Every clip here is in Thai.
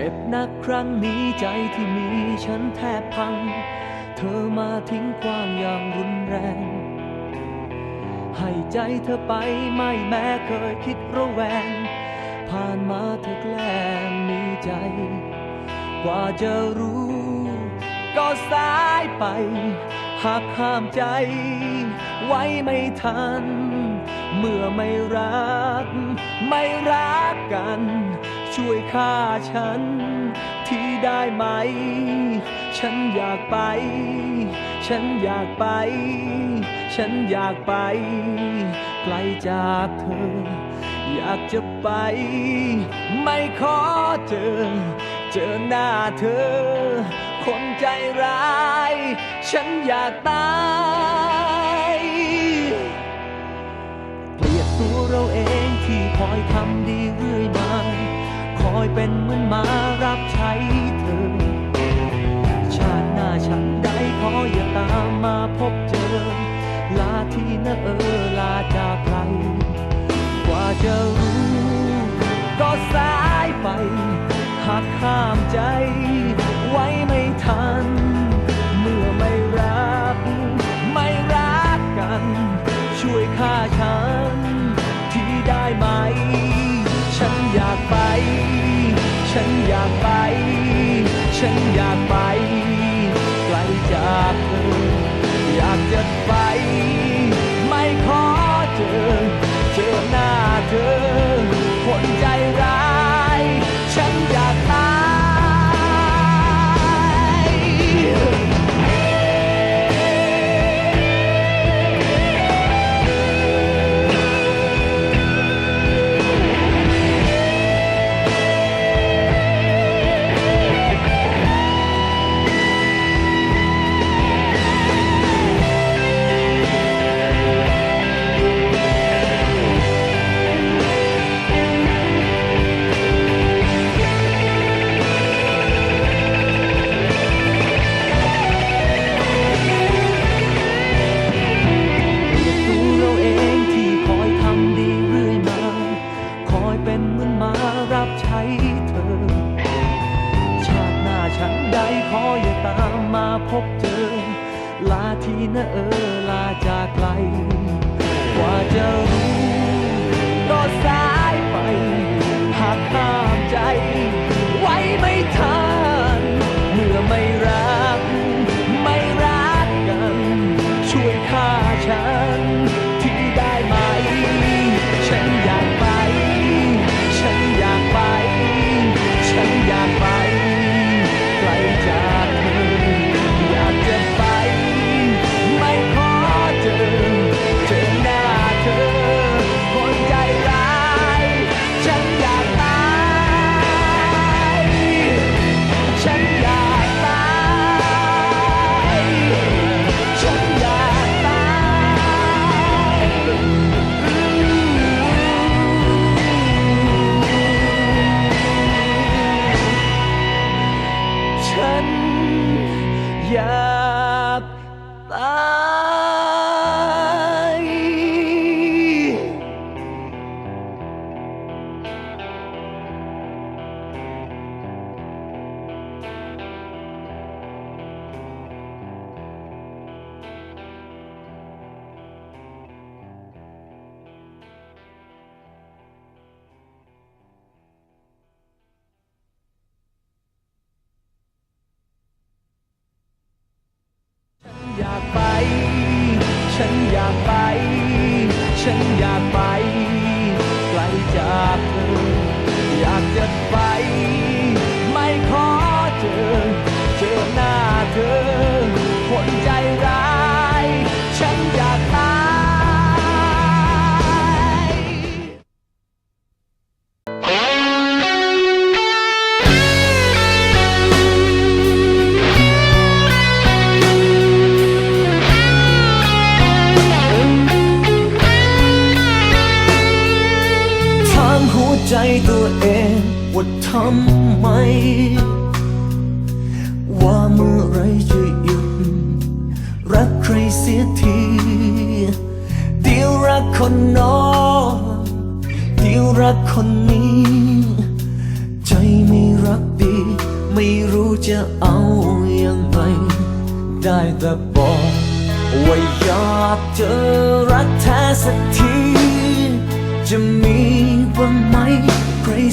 เจ็บนักครั้งนี้ใจที่มีฉันแทบพัง เธอมาทิ้งความอย่างรุนแรง ให้ใจเธอไปไม่แม้เคยคิดระแวง ผ่านมาเธอแกล้งมีใจ กว่าจะรู้ ก็สายไป หากห้ามใจ ไว้ไม่ทัน เมื่อไม่รัก ไม่รักกัน ช่วยฆ่าฉัน ที่ได้ไหม ฉันอยากไป ฉันอยากไป ฉันอยากไป ไกลจากเธอ อยากจะไป ไม่ขอเจอ เจอหน้าเธอ คนใจร้าย ฉันอยากตายเกลียดตัวเราเองที่คอยทำดีเรื่อยมา อยเป็นเหมือนมารับใช้เธอ ชาติหน้าฉันได้ขออย่าตามมาพบเจอ ลาที่นะเออลาจากใคร กว่าจะรู้ เจ พบเจอ ลาทีนะเออลาจากไกล กว่าจะรู้ก็สายไปหากห้ามใจ ไว้ไม่ทัน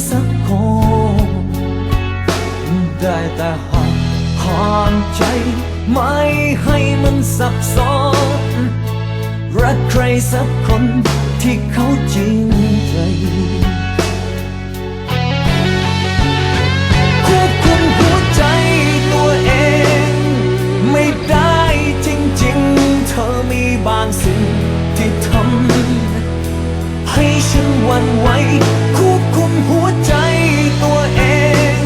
สักคนได้แต่ห้ามห้ามใจ ไม่ให้มันสับสนรักใครสักคนที่เขาจริงใจควบคุมหัวใจตัวเองไม่ได้จริงๆเธอมีบางสิ่ง ฉันหวั่นไหวควบคุมหัวใจตัวเอง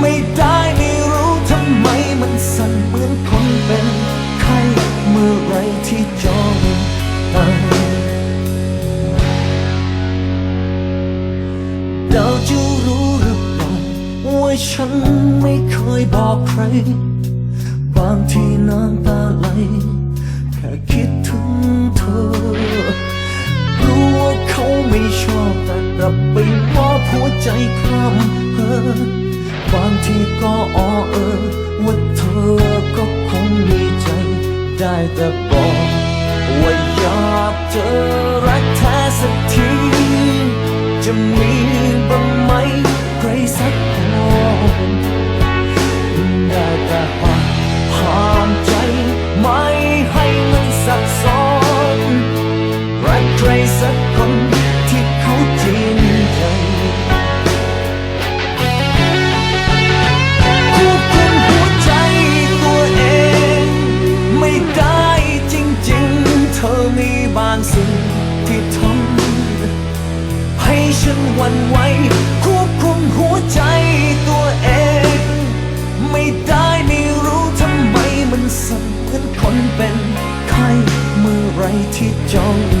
ไม่ได้ไม่รู้ทำไมมันสั่นเหมือนคนเป็นไข้เมื่อไรที่จองตายเราจะรู้หรือเปล่าว่าฉันไม่เคยบอกใคร บางทีน้ำ ยว่าหัวใจพร่ำเพอบางทีก็อ้อเออว่าเธอก็คงมีใจ ได้แต่บอกว่าอยากเจอรักแท้สักที จะมีบ้าง ไ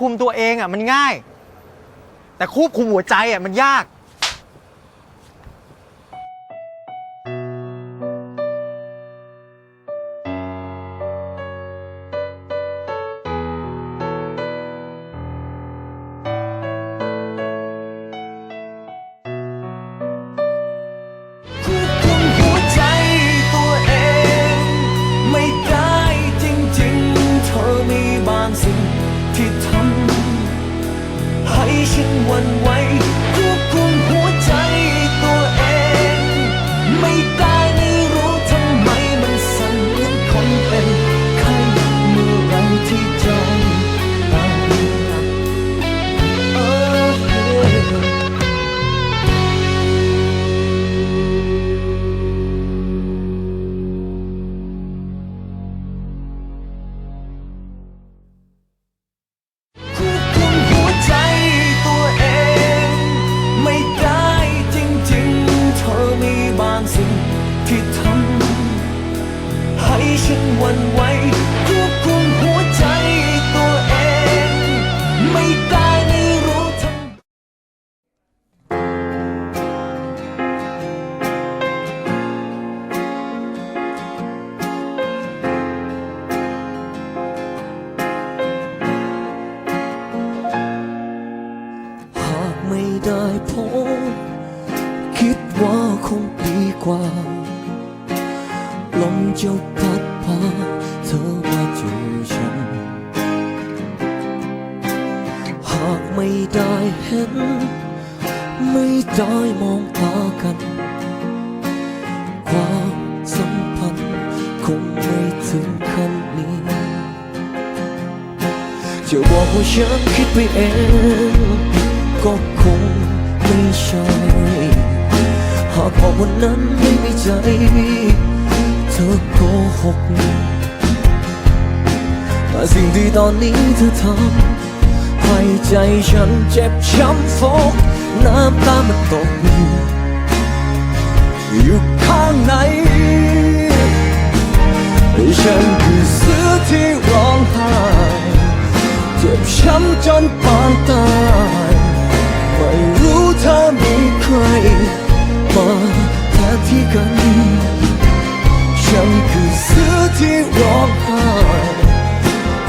ควบคุมตัวเองอะมันง่าย แต่ควบคุมหัวใจอะมันยาก ไม่ได้พบคิดว่าคงดีกว่า ลมจะพัดพาเธอมาเจอฉัน หากไม่ได้เห็น ไม่ได้มองตากัน ความสัมพันธ์คงไม่ถึงขั้นนี้จะบอกว่าฉันคิดไปเอง ก็คงไม่ใช่ หากบอกวันนั้นไม่มีใจ เธอโกหกแต่สิ่งที่ตอนนี้เธอทำให้ใจฉันเจ็บช้ำฟกน้ำตามันตกอยู่ข้างในฉันคือเสือที่ร้องไห้เจ็บช้ำจนปานตาย ไม่รู้ถ้ามีใครมาแทนที่กันฉันคือเสือที่ร้องไห้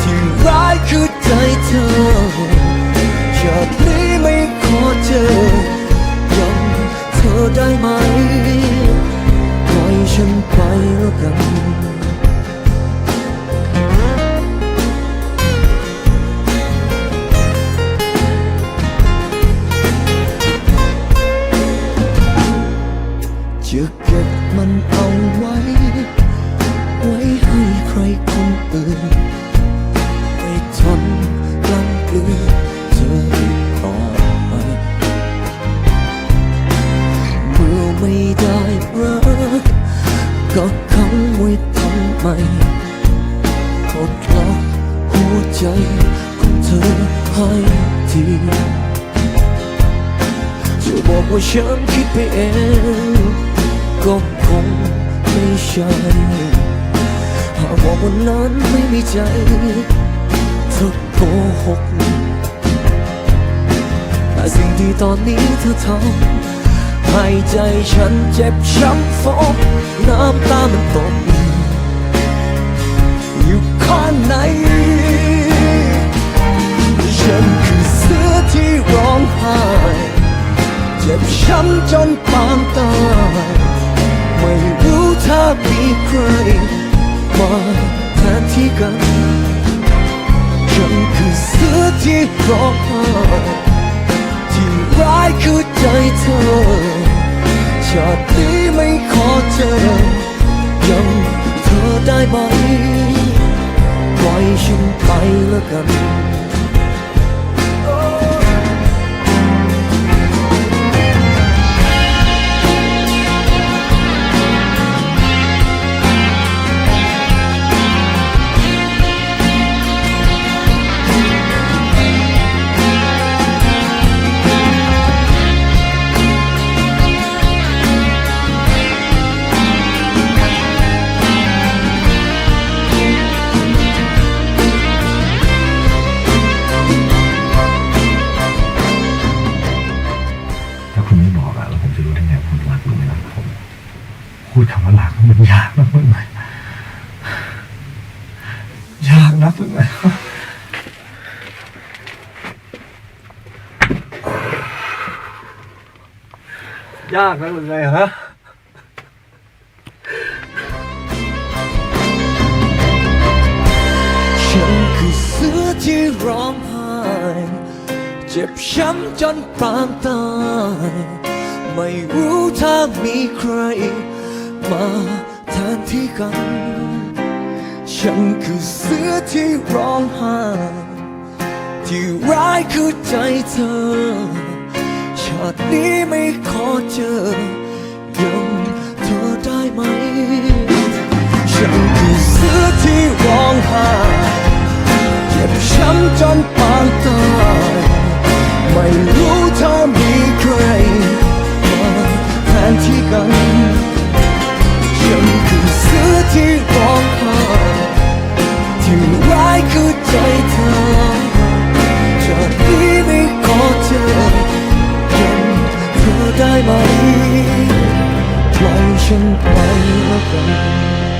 ที่ร้ายคือใจเธอจากนี้ไม่ขอเจอยังเธอได้ไหม ทำไมกดล็อกหัวใจของเธอให้ทีจะบอกว่าฉันคิดไปเองก็คงไม่ใช่หากบอกวันนั้นไม่มีใจเธอโกหกแต่สิ่งที่ตอนนี้เธอทำให้ใจฉันเจ็บช้ำฟกน้ำตามันตก ข้างในฉันคือเสือที่ร้องไห้เจ็บช้ำจนปางตาย ไม่รู้ถ้ามีใครมาแทนที่กัน ฉันคือเสือที่ร้องไห้ที่ร้ายคือใจเธอ ชาตินี้ไม่ขอเจอยังเธอได้ไหม ล่อยฉันไปแล้วกัน พูดคำว่ารักมันยากนะคุณไหมยากนะคุณไหมยากนะคุณไหมฮะฉันคือเสือที่ร้องไห้เจ็บช้ำจนปางตาย ไม่รู้ถ้ามีใคร มาแทนที่กัน ฉันคือเสือที่ร้องไห้ที่ร้ายคือใจเธอ ชาตินี้ไม่ขอเจอ ยังเธอได้ไหม ฉันคือเสือที่ร้องไห้เจ็บช้ำจนปางตายไม่รู้ถ้ามีใครมาแทนที่กัน คือเสือที่ร้องไห้ที่ร้ายคือใจเธอจากนี้ไม่ขอเจอยังเธอได้ไหมปล่อยฉันไปแล้วกัน